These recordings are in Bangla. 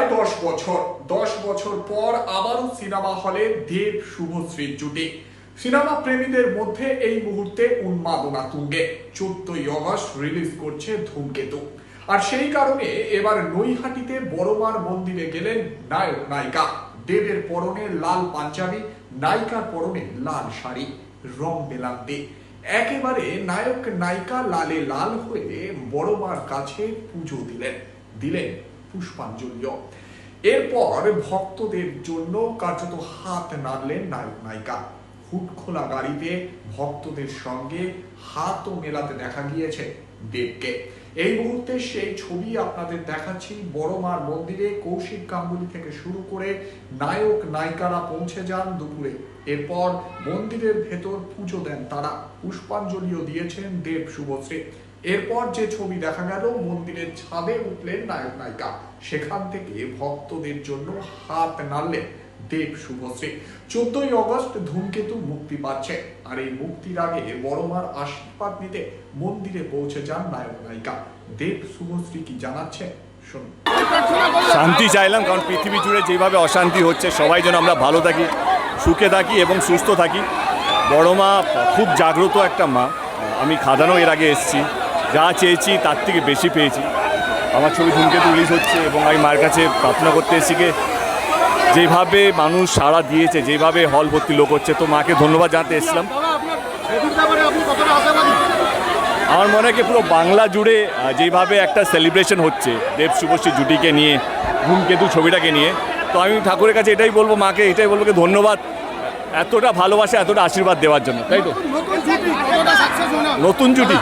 প্রায় দশ বছর। দশ বছর পর আবারও সিনেমা হলে দেব শুভশ্রীর জুটি। সিনেমা প্রেমীদের মধ্যে এই মুহূর্তে উন্মাদনা তুঙ্গে। চোদ্দই অগস্ট রিলিজ করছে ধূমকেতু। আর সেই কারণে এবার নৈহাটিতে বড়মার মন্দিরে গেলেন নায়ক নায়িকা। দেবের পরনে লাল পাঞ্জাবি, নায়িকার পরনে লাল শাড়ি, রং বেলান্তি। একেবারে নায়ক নায়িকা লালে লাল হয়ে বড়মার কাছে পুজো দিলেন। দিলেন পুষ্পাঞ্জলিও। এরপর ভক্তদের জন্য কার্যত হাত নাড়লেন নায়ক নায়িকা। হুট খোলা গাড়িতে ভক্তদের সঙ্গে হাতও মেলাতে দেখা গিয়েছে দেবকে। এই মুহূর্তে সেই ছবি আপনাদের দেখাচ্ছি বড়মার মন্দিরে কৌশিক গাঙ্গুলি থেকে শুরু করে নায়ক নায়িকারা পৌঁছে যান দুপুরে। এরপর মন্দিরের ভেতর পুজো দেন তারা। পুষ্পাঞ্জলিও দিয়েছেন দেব শুভশ্রী। এরপর যে ছবি দেখা গেল, মন্দিরের ছাদে উঠলেন নায়ক নায়িকা। সেখান থেকে ভক্তদের জন্য হাত নাড়লেন দেব শুভশ্রী। চোদ্দই অগস্ট ধূমকেতু মুক্তি পাচ্ছে। আর এই মুক্তির আগে বড়মার আশীর্বাদ নিতে মন্দিরে পৌঁছে যান নায়ক নায়িকা। দেব শুভশ্রী কি জানাচ্ছে শান্তি চাইলাম, কারণ পৃথিবী জুড়ে যেভাবে অশান্তি হচ্ছে, সবাই যেন আমরা ভালো থাকি, সুখে থাকি এবং সুস্থ থাকি। বড় মা খুব জাগ্রত একটা মা। আমি খাদানো এর আগে এসেছি। যা চেয়েছি, তার থেকে বেশি পেয়েছি। আমার ছবি ধূমকেতু রিলিজ হচ্ছে এবং আমি মায়ের কাছে প্রার্থনা করতে এসেছি যে, যেভাবে মানুষ সাড়া দিয়েছে, যেভাবে হল ভর্তি লোক হচ্ছে, তো মাকে ধন্যবাদ জানাতে আশাবাদী আমার মনে হয় পুরো বাংলা জুড়ে যেভাবে একটা সেলিব্রেশন হচ্ছে, দেব শুভশ্রী জুটিকে নিয়ে, ধূমকেতু ছবিটাকে নিয়ে, তো আমি ঠাকুরের কাছে এটাই বলব, মাকে এটাই বলব ধন্যবাদ। এতটা ভালোবাসা এতটা আশীর্বাদ দেওয়ার জন্য তাই তো? নতুন জুটি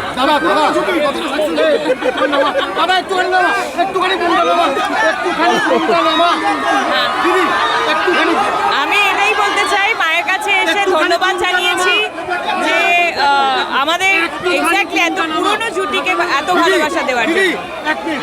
আমি এটাই বলতে চাই মায়ের কাছে এসে ধন্যবাদ জানিয়েছি যে আমাদের এক্স্যাক্টলি এত পুরনো জুটিকে এত ভালোবাসা দেওয়ার জন্য। এক মিনিট